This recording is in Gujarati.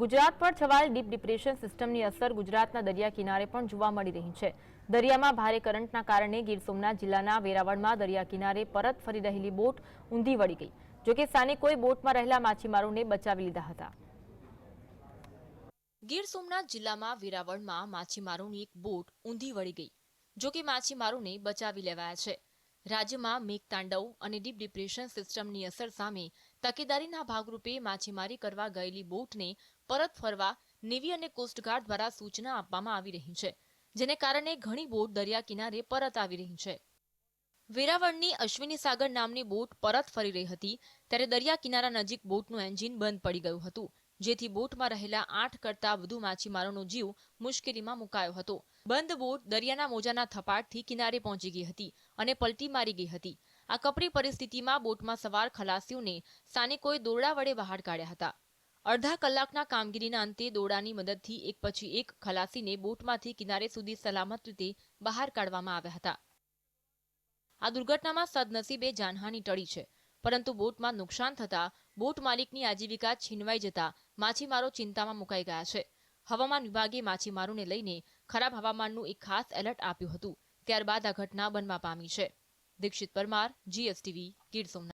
ગુજરાત પર છવાયેલ ડીપ ડિપ્રેશન સિસ્ટમની અસર ગુજરાતના દરિયા કિનારે પણ જોવા મળી રહી છે. દરિયામાં ભારે કરંટના કારણે ગીર સોમનાથ જિલ્લાના વેરાવળમાં દરિયા કિનારે પરત ફરી રહેલી બોટ ઊંધી વળી ગઈ. જોકે સ્થાનિકોએ બોટમાં રહેલા માછીમારોને બચાવી લીધા હતા. ગીર સોમનાથ જિલ્લામાં વેરાવળમાં માછીમારોની એક બોટ ઊંધી વળી ગઈ. જોકે માછીમારોને બચાવી લેવાયા છે. રાજ્યમાં મેઘતાંડવ અને ડીપ ડિપ્રેશન સિસ્ટમની અસર સામે તકેદારીના ભાગરૂપે માછીમારી કરવા ગયેલી બોટને પરત ફરવા નેવી અને કોસ્ટગાર્ડ દ્વારા સૂચના આપવામાં આવી રહી છે, જેને કારણે ઘણી બોટ દરિયા કિનારે પરત આવી રહી છે. વેરાવળની અશ્વિની સાગર નામની બોટ પરત ફરી રહી હતી, ત્યારે દરિયા કિનારા નજીક બોટનું એન્જિન બંધ પડી ગયું હતું, જેથી બોટમાં રહેલા આઠ કરતા વધુ માછીમારોનો જીવ મુશ્કેલીમાં મુકાયો હતો. બંધ બોટ દરિયાના મોજાના થપાટથી કિનારે પહોંચી ગઈ હતી અને પલટી મારી ગઈ હતી આ કપરી પરિસ્થિતિમાં બોટમાં સવાર ખલાસીઓને સ્થાનિકોએ દોરડા વડે બહાર કાઢ્યા હતા. અડધા કલાકના કામગીરીના અંતે દોરડાની મદદથી એક પછી એક ખલાસીને બોટમાંથી કિનારે સુધી સલામત રીતે બહાર કાઢવામાં આવ્યા હતા. આ દુર્ઘટનામાં સદનસીબે જાનહાની ટળી છે, પરંતુ બોટમાં નુકસાન થતા બોટ માલિકની આજીવિકા છીનવાઈ જતા માછીમારો ચિંતામાં મુકાઈ ગયા છે. હવામાન વિભાગે માછીમારોને લઈને ખરાબ હવામાનનું એક ખાસ એલર્ટ આપ્યું હતું, ત્યારબાદ આ ઘટના બનવા પામી છે. દીક્ષિત પરમાર જીએસટીવી ગીર સોમનાથ.